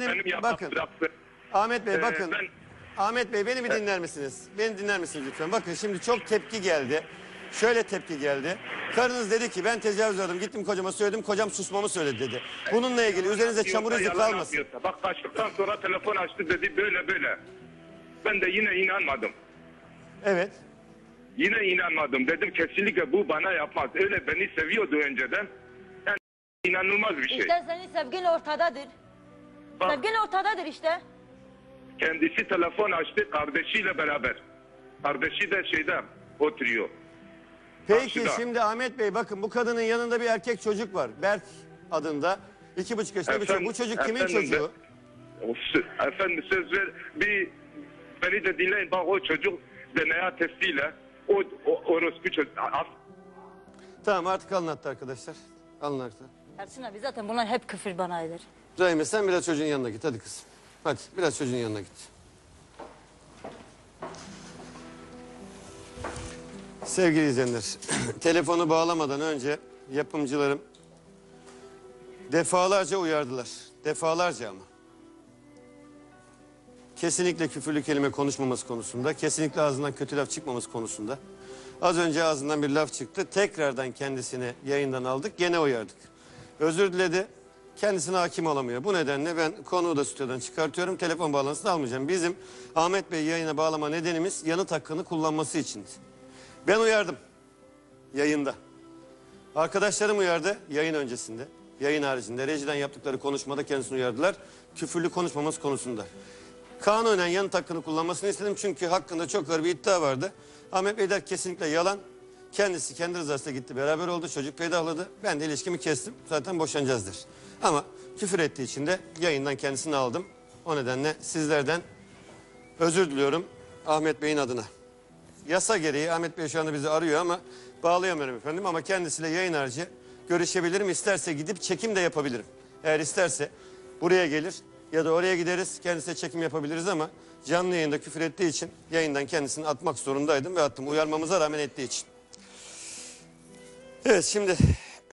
Benim, Benim bakın bıraktı. Ahmet Bey Ee, bakın. ben- Ahmet Bey beni bir dinler misiniz? Beni dinler misiniz lütfen? Bakın şimdi çok tepki geldi. Şöyle tepki geldi. Karınız dedi ki ben tecavüz uğradım. Gittim kocama söyledim. Kocam susmamı söyledi dedi. Bununla ilgili üzerinize çamur izi kalmasın. Bak kaçtıktan sonra telefon açtı dedi böyle böyle. Ben de yine inanmadım. Evet. Yine inanmadım. Dedim kesinlikle bu bana yapmaz. Öyle beni seviyordu önceden. Yani inanılmaz bir şey. İşte senin sevgin ortadadır. Bak Sevgin ortadadır işte. kendisi telefon açtı kardeşiyle beraber. Kardeşi de şeyde oturuyor. Peki Karşıda. şimdi Ahmet Bey bakın bu kadının yanında bir erkek çocuk var. Berk adında. iki buçuk yaşında bir çocuk. Efendim- Bu çocuk kimin efendim de- çocuğu? O sö- Efendim söz ver. Bir beni de dinleyin. Bak o çocuk DNA testiyle o, o orospu çocuk. As- Tamam artık anlattı arkadaşlar. Anlattı. Ersin abi zaten bunlar hep küfür bana eder. Rahime sen biraz çocuğun yanına git hadi kızım. Hadi biraz çocuğun yanına git. Sevgili izleyenler, telefonu bağlamadan önce yapımcılarım defalarca uyardılar. Defalarca ama. Kesinlikle küfürlü kelime konuşmaması konusunda, kesinlikle ağzından kötü laf çıkmaması konusunda. Az önce ağzından bir laf çıktı. Tekrardan kendisini yayından aldık, gene uyardık. Özür diledi. Kendisine hakim olamıyor. Bu nedenle ben konuğu da stüdyodan çıkartıyorum. Telefon bağlantısını almayacağım. Bizim Ahmet Bey yayına bağlama nedenimiz yanıt hakkını kullanması içindi. Ben uyardım yayında. Arkadaşlarım uyardı yayın öncesinde. Yayın haricinde rejiden yaptıkları konuşmada kendisini uyardılar. Küfürlü konuşmaması konusunda. Kanunen yanıt hakkını kullanmasını istedim çünkü hakkında çok ağır bir iddia vardı. Ahmet Bey der kesinlikle yalan. Kendisi kendi rızasıyla gitti beraber oldu çocuk peydahladı. Ben de ilişkimi kestim zaten boşanacağızdır. Ama küfür ettiği için de yayından kendisini aldım. O nedenle sizlerden özür diliyorum Ahmet Bey'in adına. Yasa gereği Ahmet Bey şu anda bizi arıyor ama bağlayamıyorum efendim ama kendisiyle yayın harici görüşebilirim. İsterse gidip çekim de yapabilirim. Eğer isterse buraya gelir ya da oraya gideriz kendisiyle çekim yapabiliriz ama canlı yayında küfür ettiği için yayından kendisini atmak zorundaydım ve attım uyarmamıza rağmen ettiği için. Evet şimdi